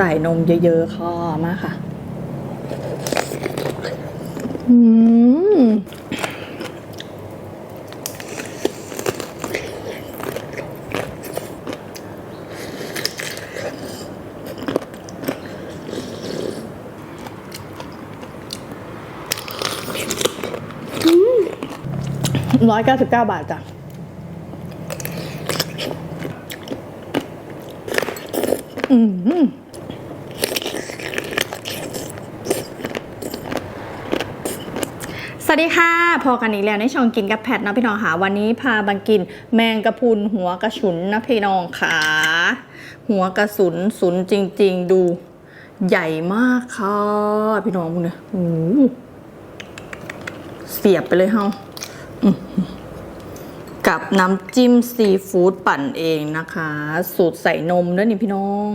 ใส่นมเยอะๆค่ะมาค่ะ อืมร้อยเก้าสิบเก้าบาทจ้ะอืม สวัสดีค่ะ พอกันอีกแล้วในช่องกินกับแพทนะพี่น้องค่ะวันนี้พาบังกินแมงกะพุนหัวกระฉุนนะพี่น้องค่ะหัวกระสุนสุนจริง ๆ ดูใหญ่มากค่ะ พี่น้องมึงเนี่ยโอ้โหเสียบไปเลยเฮากับน้ำจิ้มซีฟู้ดปั่นเองนะคะ สูตรใส่นมด้วยนี่พี่น้อง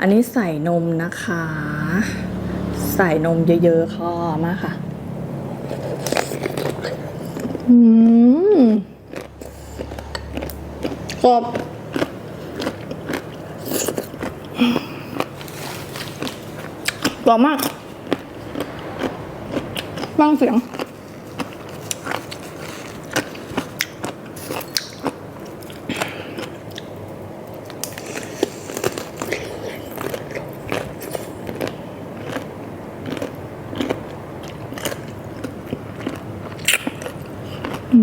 อันนี้ใส่นมนะคะ ใส่นมเยอะๆค่ะมากค่ะ กรอบกรอบมากฟังเสียง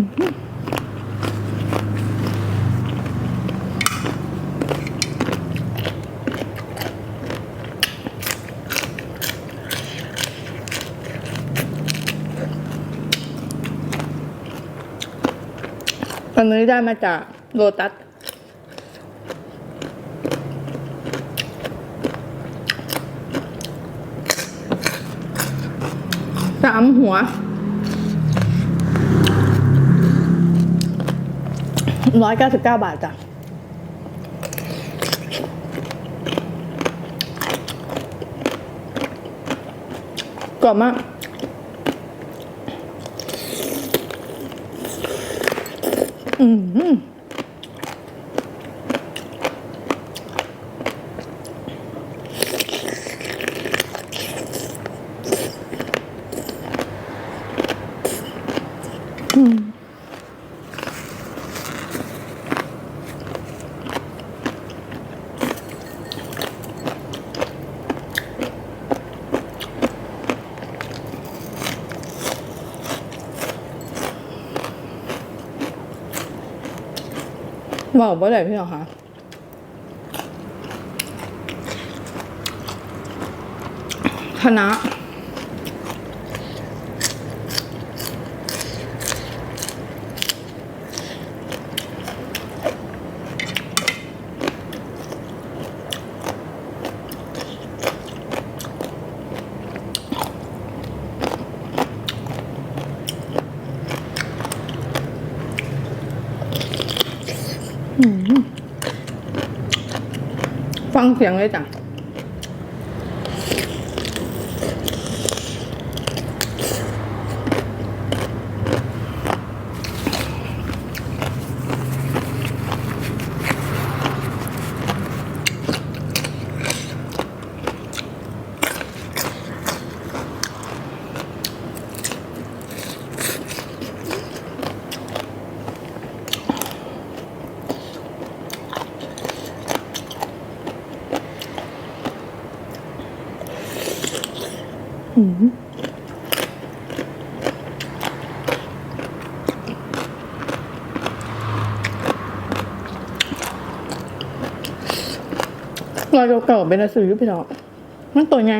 อันนี้ได้มาจากโลตัสสามหัว ร้อยเก้าสิบเก้าบาทจ้ะกรอบมากอืมอืม บอกว่าอะไรพี่เหรอคะคณะ ฟังเสียงเลยจ้ะ เราเก่าเป็นหนังสือพี่น้องมันตัวไง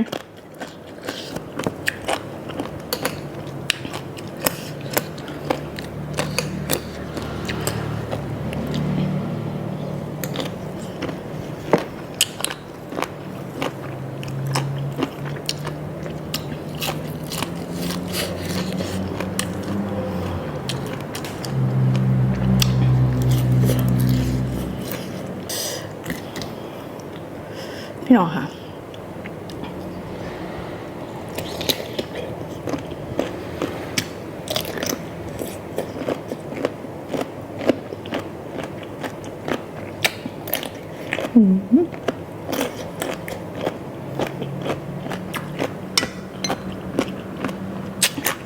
พี่น้องค่ะอืม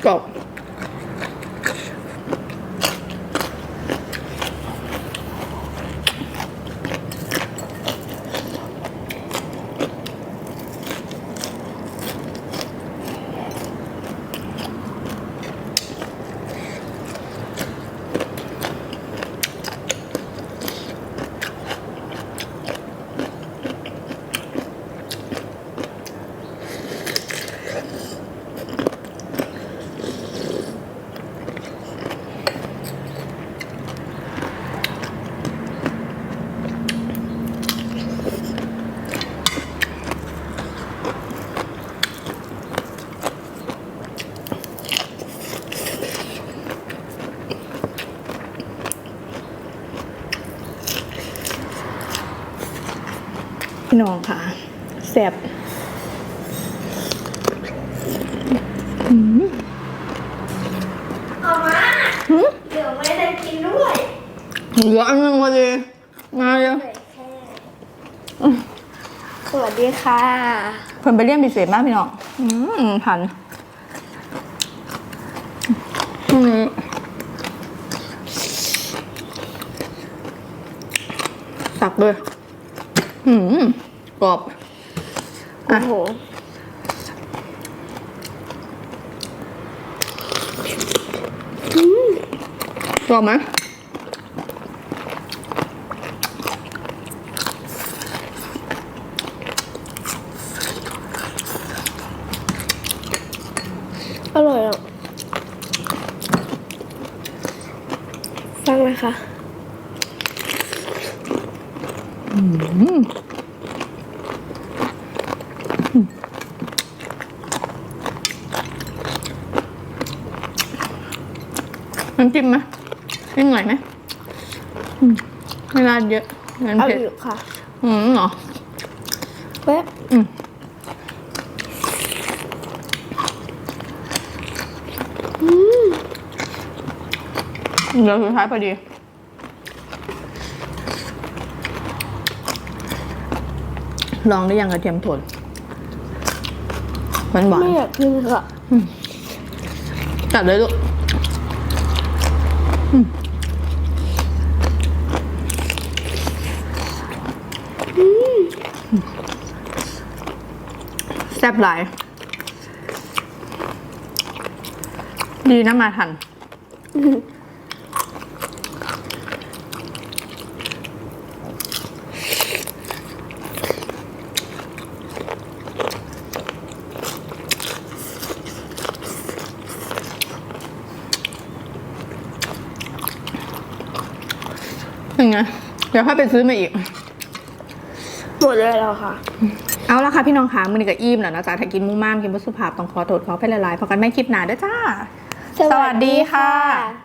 กรอบ พี่น้องค่ะแซ่บออกมาหืมเดี๋ยวไม่ได้กินด้วยเหลืออันหนึงพอดีมาเร็วสวัสดีค่ะเพิ่นไปเรียนพิเศษมากพี่น้อง อืมทันอืมตักเลยอืมก รอบโอ้โหกรอบไหมอร่อยอะฟังนะคะ น้ำจิ้มไหมนิดหน่อยไหมอืมไม่ราดเยอะงั้นเอาเผ็ดอยู่ค่ะอืมเหรอแป๊บอืม เดี๋ยวสุดท้ายพอดี ลองได้ยังกระเทียมโทนหวานหวานไม่อยากกินค่ะจัดเลยลูกอืม แซ่บหลาย ดีนะมาทัน ยังไงเดี๋ยวค่อยไปซื้อมาอีก หมดเลยแล้วค่ะ เอาละค่ะพี่น้องคะมือนี้กับอิ่มแล้วนะจ๊ะถ้ากินหมูม่ามกินวัสสุภาพต้องขอโทษขอไปละลายพอกันไม่คลิปหนาเด้อจ้า สวัสดีค่ะ